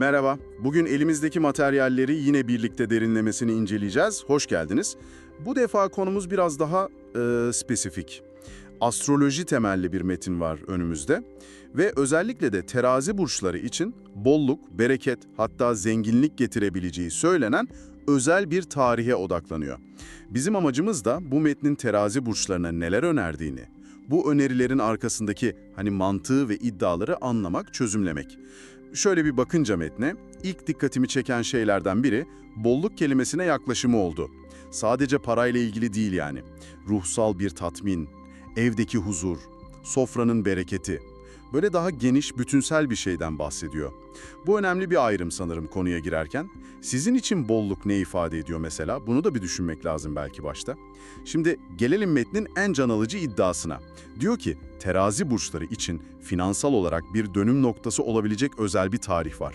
Merhaba. Bugün elimizdeki materyalleri yine birlikte derinlemesini inceleyeceğiz. Hoş geldiniz. Bu defa konumuz biraz daha e, spesifik. Astroloji temelli bir metin var önümüzde ve özellikle de terazi burçları için bolluk, bereket hatta zenginlik getirebileceği söylenen özel bir tarihe odaklanıyor. Bizim amacımız da bu metnin terazi burçlarına neler önerdiğini, bu önerilerin arkasındaki hani mantığı ve iddiaları anlamak, çözümlemek. Şöyle bir bakınca metne, ilk dikkatimi çeken şeylerden biri bolluk kelimesine yaklaşımı oldu. Sadece parayla ilgili değil yani. Ruhsal bir tatmin, evdeki huzur, sofranın bereketi. Böyle daha geniş, bütünsel bir şeyden bahsediyor. Bu önemli bir ayrım sanırım konuya girerken. Sizin için bolluk ne ifade ediyor mesela? Bunu da bir düşünmek lazım belki başta. Şimdi gelelim metnin en can alıcı iddiasına. Diyor ki, terazi burçları için finansal olarak bir dönüm noktası olabilecek özel bir tarih var.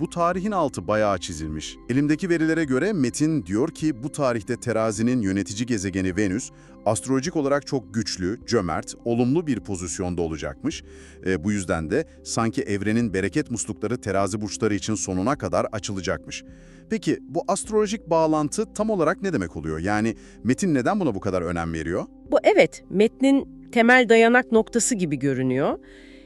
Bu tarihin altı bayağı çizilmiş. Elimdeki verilere göre Metin diyor ki bu tarihte terazinin yönetici gezegeni Venüs, astrolojik olarak çok güçlü, cömert, olumlu bir pozisyonda olacakmış. E, bu yüzden de sanki evrenin bereket muslukları terazi burçları için sonuna kadar açılacakmış. Peki bu astrolojik bağlantı tam olarak ne demek oluyor? Yani Metin neden buna bu kadar önem veriyor? Bu evet, metnin temel dayanak noktası gibi görünüyor.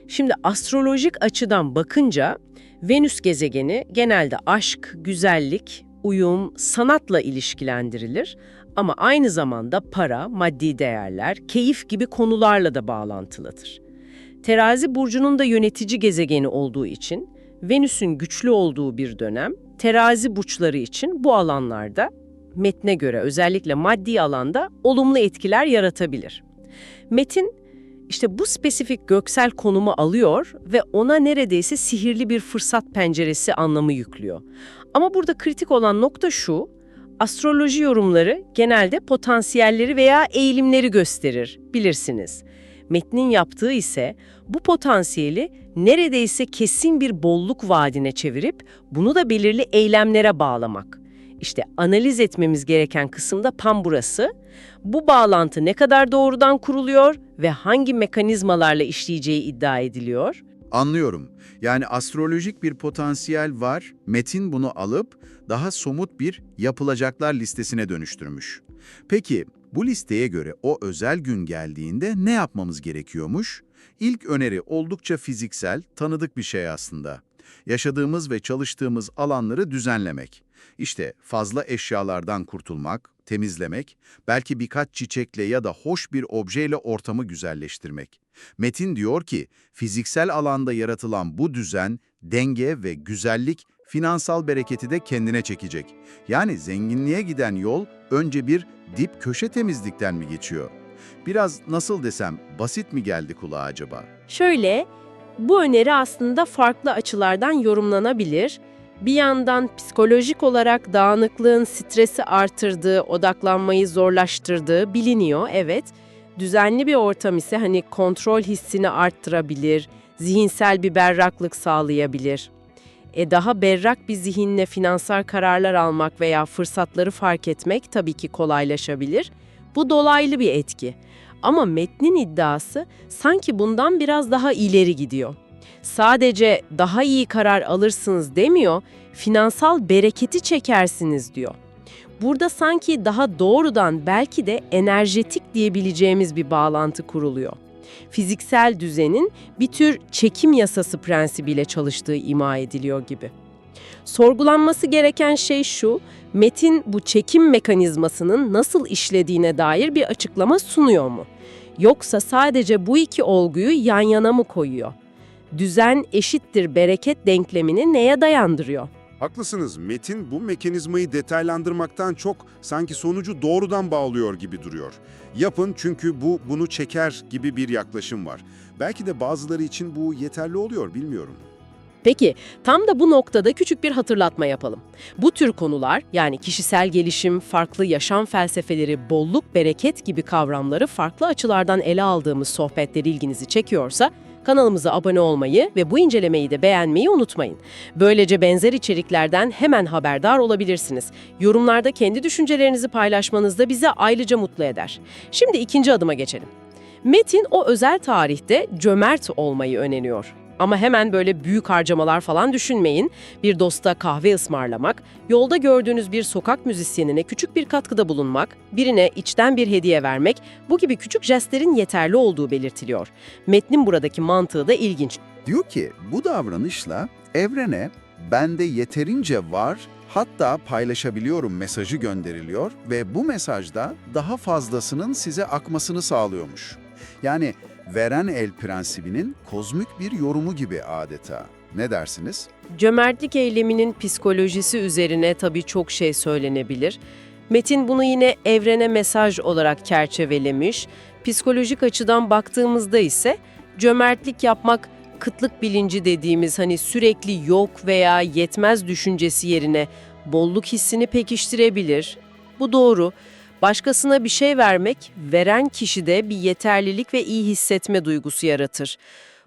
Şimdi astrolojik açıdan bakınca Venüs gezegeni genelde aşk, güzellik, uyum, sanatla ilişkilendirilir ama aynı zamanda para, maddi değerler, keyif gibi konularla da bağlantılıdır. Terazi burcunun da yönetici gezegeni olduğu için Venüs'ün güçlü olduğu bir dönem terazi burçları için bu alanlarda metne göre özellikle maddi alanda olumlu etkiler yaratabilir. Metin işte bu spesifik göksel konumu alıyor ve ona neredeyse sihirli bir fırsat penceresi anlamı yüklüyor. Ama burada kritik olan nokta şu, astroloji yorumları genelde potansiyelleri veya eğilimleri gösterir, bilirsiniz. Metnin yaptığı ise bu potansiyeli neredeyse kesin bir bolluk vaadine çevirip bunu da belirli eylemlere bağlamak. İşte analiz etmemiz gereken kısımda tam burası. Bu bağlantı ne kadar doğrudan kuruluyor ve hangi mekanizmalarla işleyeceği iddia ediliyor? Anlıyorum. Yani astrolojik bir potansiyel var, Metin bunu alıp daha somut bir yapılacaklar listesine dönüştürmüş. Peki bu listeye göre o özel gün geldiğinde ne yapmamız gerekiyormuş? İlk öneri oldukça fiziksel, tanıdık bir şey aslında. Yaşadığımız ve çalıştığımız alanları düzenlemek. İşte fazla eşyalardan kurtulmak, temizlemek, belki birkaç çiçekle ya da hoş bir objeyle ortamı güzelleştirmek. Metin diyor ki, fiziksel alanda yaratılan bu düzen, denge ve güzellik finansal bereketi de kendine çekecek. Yani zenginliğe giden yol önce bir dip köşe temizlikten mi geçiyor? Biraz nasıl desem basit mi geldi kulağa acaba? Şöyle, bu öneri aslında farklı açılardan yorumlanabilir. Bir yandan psikolojik olarak dağınıklığın stresi artırdığı, odaklanmayı zorlaştırdığı biliniyor, evet. Düzenli bir ortam ise hani kontrol hissini arttırabilir, zihinsel bir berraklık sağlayabilir. E daha berrak bir zihinle finansal kararlar almak veya fırsatları fark etmek tabii ki kolaylaşabilir. Bu dolaylı bir etki. Ama metnin iddiası sanki bundan biraz daha ileri gidiyor. Sadece daha iyi karar alırsınız demiyor, finansal bereketi çekersiniz diyor. Burada sanki daha doğrudan belki de enerjetik diyebileceğimiz bir bağlantı kuruluyor. Fiziksel düzenin bir tür çekim yasası prensibiyle çalıştığı ima ediliyor gibi. Sorgulanması gereken şey şu, Metin bu çekim mekanizmasının nasıl işlediğine dair bir açıklama sunuyor mu? Yoksa sadece bu iki olguyu yan yana mı koyuyor? Düzen eşittir bereket denklemini neye dayandırıyor? Haklısınız. Metin bu mekanizmayı detaylandırmaktan çok sanki sonucu doğrudan bağlıyor gibi duruyor. Yapın çünkü bu bunu çeker gibi bir yaklaşım var. Belki de bazıları için bu yeterli oluyor bilmiyorum. Peki, tam da bu noktada küçük bir hatırlatma yapalım. Bu tür konular, yani kişisel gelişim, farklı yaşam felsefeleri, bolluk, bereket gibi kavramları farklı açılardan ele aldığımız sohbetleri ilginizi çekiyorsa, kanalımıza abone olmayı ve bu incelemeyi de beğenmeyi unutmayın. Böylece benzer içeriklerden hemen haberdar olabilirsiniz. Yorumlarda kendi düşüncelerinizi paylaşmanız da bizi ayrıca mutlu eder. Şimdi ikinci adıma geçelim. Metin o özel tarihte cömert olmayı öneriyor. Ama hemen böyle büyük harcamalar falan düşünmeyin. Bir dosta kahve ısmarlamak, yolda gördüğünüz bir sokak müzisyenine küçük bir katkıda bulunmak, birine içten bir hediye vermek, bu gibi küçük jestlerin yeterli olduğu belirtiliyor. Metnin buradaki mantığı da ilginç. Diyor ki bu davranışla evrene bende yeterince var hatta paylaşabiliyorum mesajı gönderiliyor ve bu mesajda daha fazlasının size akmasını sağlıyormuş. Yani veren el prensibinin kozmik bir yorumu gibi adeta. Ne dersiniz? Cömertlik eyleminin psikolojisi üzerine tabii çok şey söylenebilir. Metin bunu yine evrene mesaj olarak çerçevelemiş. Psikolojik açıdan baktığımızda ise cömertlik yapmak kıtlık bilinci dediğimiz hani sürekli yok veya yetmez düşüncesi yerine bolluk hissini pekiştirebilir. Bu doğru. Başkasına bir şey vermek, veren kişide bir yeterlilik ve iyi hissetme duygusu yaratır.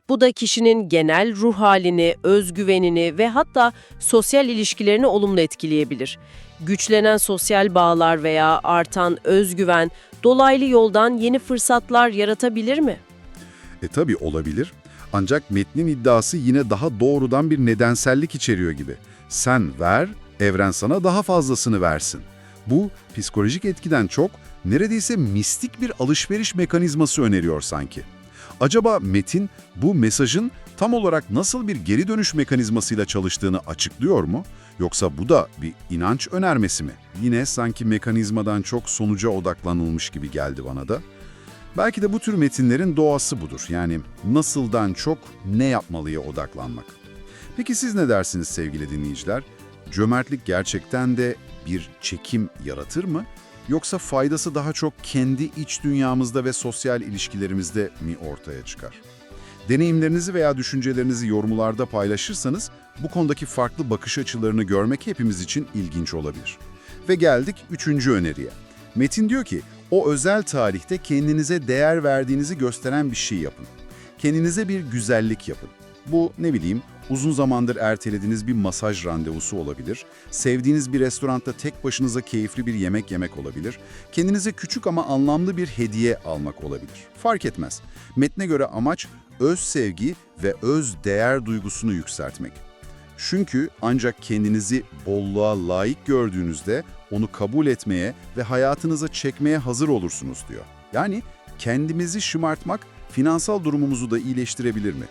Bu da kişinin genel ruh halini, özgüvenini ve hatta sosyal ilişkilerini olumlu etkileyebilir. Güçlenen sosyal bağlar veya artan özgüven dolaylı yoldan yeni fırsatlar yaratabilir mi? E tabii olabilir. Ancak metnin iddiası yine daha doğrudan bir nedensellik içeriyor gibi. Sen ver, evren sana daha fazlasını versin. Bu psikolojik etkiden çok neredeyse mistik bir alışveriş mekanizması öneriyor sanki. Acaba metin bu mesajın tam olarak nasıl bir geri dönüş mekanizmasıyla çalıştığını açıklıyor mu? Yoksa bu da bir inanç önermesi mi? Yine sanki mekanizmadan çok sonuca odaklanılmış gibi geldi bana da. Belki de bu tür metinlerin doğası budur. Yani nasıldan çok ne yapmalıya odaklanmak. Peki siz ne dersiniz sevgili dinleyiciler? Cömertlik gerçekten de bir çekim yaratır mı? Yoksa faydası daha çok kendi iç dünyamızda ve sosyal ilişkilerimizde mi ortaya çıkar? Deneyimlerinizi veya düşüncelerinizi yorumlarda paylaşırsanız bu konudaki farklı bakış açılarını görmek hepimiz için ilginç olabilir. Ve geldik üçüncü öneriye. Metin diyor ki, o özel tarihte kendinize değer verdiğinizi gösteren bir şey yapın. Kendinize bir güzellik yapın. Bu ne bileyim uzun zamandır ertelediğiniz bir masaj randevusu olabilir. Sevdiğiniz bir restoranda tek başınıza keyifli bir yemek yemek olabilir. Kendinize küçük ama anlamlı bir hediye almak olabilir. Fark etmez. Metne göre amaç öz sevgi ve öz değer duygusunu yükseltmek. Çünkü ancak kendinizi bolluğa layık gördüğünüzde onu kabul etmeye ve hayatınıza çekmeye hazır olursunuz diyor. Yani kendimizi şımartmak finansal durumumuzu da iyileştirebilir mi?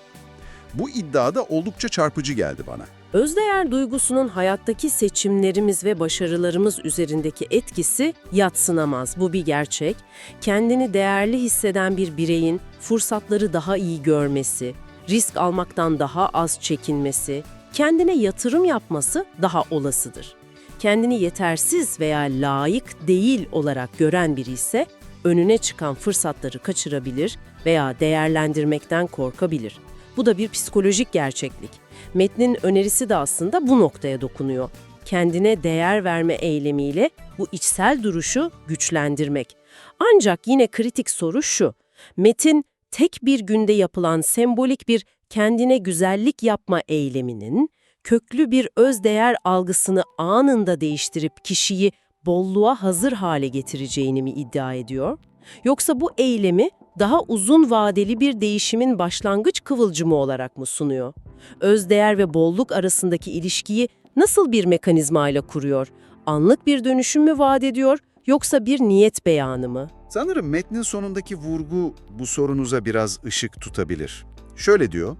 Bu iddia da oldukça çarpıcı geldi bana. Özdeğer duygusunun hayattaki seçimlerimiz ve başarılarımız üzerindeki etkisi yatsınamaz. Bu bir gerçek. Kendini değerli hisseden bir bireyin fırsatları daha iyi görmesi, risk almaktan daha az çekinmesi, kendine yatırım yapması daha olasıdır. Kendini yetersiz veya layık değil olarak gören biri ise önüne çıkan fırsatları kaçırabilir veya değerlendirmekten korkabilir. Bu da bir psikolojik gerçeklik. Metnin önerisi de aslında bu noktaya dokunuyor. Kendine değer verme eylemiyle bu içsel duruşu güçlendirmek. Ancak yine kritik soru şu. Metin tek bir günde yapılan sembolik bir kendine güzellik yapma eyleminin köklü bir özdeğer algısını anında değiştirip kişiyi bolluğa hazır hale getireceğini mi iddia ediyor? Yoksa bu eylemi daha uzun vadeli bir değişimin başlangıç kıvılcımı olarak mı sunuyor? Özdeğer ve bolluk arasındaki ilişkiyi nasıl bir mekanizmayla kuruyor? Anlık bir dönüşüm mü vaat ediyor yoksa bir niyet beyanı mı? Sanırım metnin sonundaki vurgu bu sorunuza biraz ışık tutabilir. Şöyle diyor,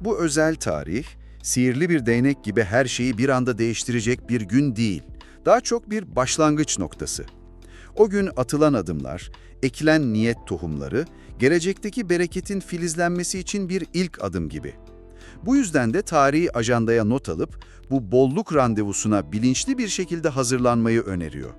bu özel tarih, sihirli bir değnek gibi her şeyi bir anda değiştirecek bir gün değil. Daha çok bir başlangıç noktası. O gün atılan adımlar, ekilen niyet tohumları, gelecekteki bereketin filizlenmesi için bir ilk adım gibi. Bu yüzden de tarihi ajandaya not alıp bu bolluk randevusuna bilinçli bir şekilde hazırlanmayı öneriyor.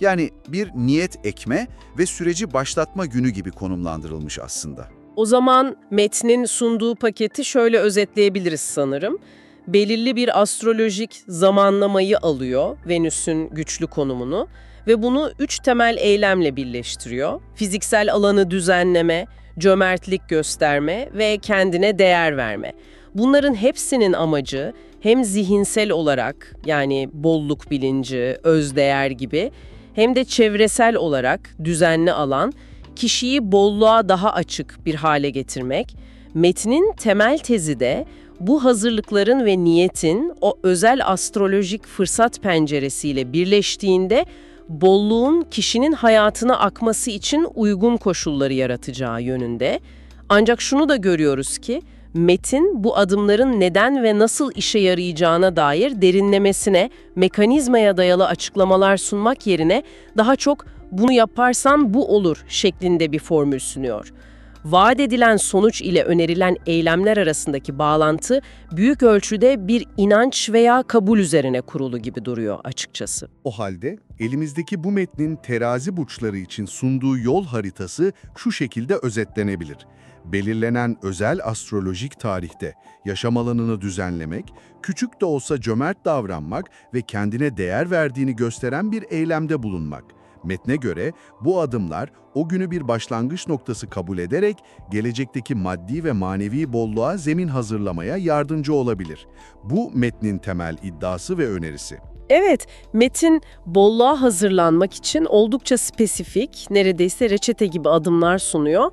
Yani bir niyet ekme ve süreci başlatma günü gibi konumlandırılmış aslında. O zaman metnin sunduğu paketi şöyle özetleyebiliriz sanırım. Belirli bir astrolojik zamanlamayı alıyor, Venüs'ün güçlü konumunu ve bunu üç temel eylemle birleştiriyor. Fiziksel alanı düzenleme, cömertlik gösterme ve kendine değer verme. Bunların hepsinin amacı hem zihinsel olarak yani bolluk bilinci, özdeğer gibi hem de çevresel olarak düzenli alan kişiyi bolluğa daha açık bir hale getirmek Metnin temel tezi de bu hazırlıkların ve niyetin o özel astrolojik fırsat penceresiyle birleştiğinde bolluğun kişinin hayatına akması için uygun koşulları yaratacağı yönünde. Ancak şunu da görüyoruz ki metin bu adımların neden ve nasıl işe yarayacağına dair derinlemesine, mekanizmaya dayalı açıklamalar sunmak yerine daha çok bunu yaparsan bu olur şeklinde bir formül sunuyor. Vaat edilen sonuç ile önerilen eylemler arasındaki bağlantı büyük ölçüde bir inanç veya kabul üzerine kurulu gibi duruyor açıkçası. O halde elimizdeki bu metnin terazi burçları için sunduğu yol haritası şu şekilde özetlenebilir. Belirlenen özel astrolojik tarihte yaşam alanını düzenlemek, küçük de olsa cömert davranmak ve kendine değer verdiğini gösteren bir eylemde bulunmak. Metne göre bu adımlar o günü bir başlangıç noktası kabul ederek gelecekteki maddi ve manevi bolluğa zemin hazırlamaya yardımcı olabilir. Bu metnin temel iddiası ve önerisi. Evet, metin bolluğa hazırlanmak için oldukça spesifik, neredeyse reçete gibi adımlar sunuyor.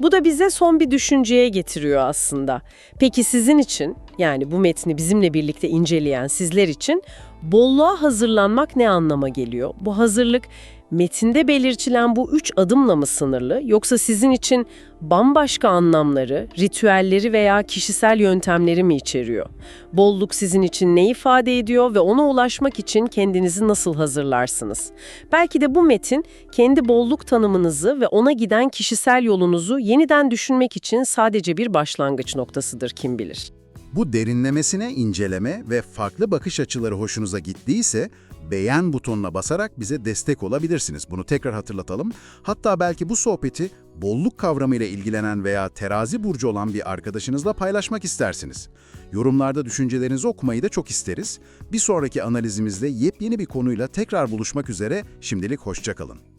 Bu da bize son bir düşünceye getiriyor aslında. Peki sizin için, yani bu metni bizimle birlikte inceleyen sizler için bolluğa hazırlanmak ne anlama geliyor? Bu hazırlık metinde belirtilen bu üç adımla mı sınırlı yoksa sizin için bambaşka anlamları, ritüelleri veya kişisel yöntemleri mi içeriyor? Bolluk sizin için ne ifade ediyor ve ona ulaşmak için kendinizi nasıl hazırlarsınız? Belki de bu metin kendi bolluk tanımınızı ve ona giden kişisel yolunuzu yeniden düşünmek için sadece bir başlangıç noktasıdır kim bilir. Bu derinlemesine inceleme ve farklı bakış açıları hoşunuza gittiyse beğen butonuna basarak bize destek olabilirsiniz. Bunu tekrar hatırlatalım. Hatta belki bu sohbeti bolluk kavramıyla ilgilenen veya terazi burcu olan bir arkadaşınızla paylaşmak istersiniz. Yorumlarda düşüncelerinizi okumayı da çok isteriz. Bir sonraki analizimizde yepyeni bir konuyla tekrar buluşmak üzere. Şimdilik hoşçakalın.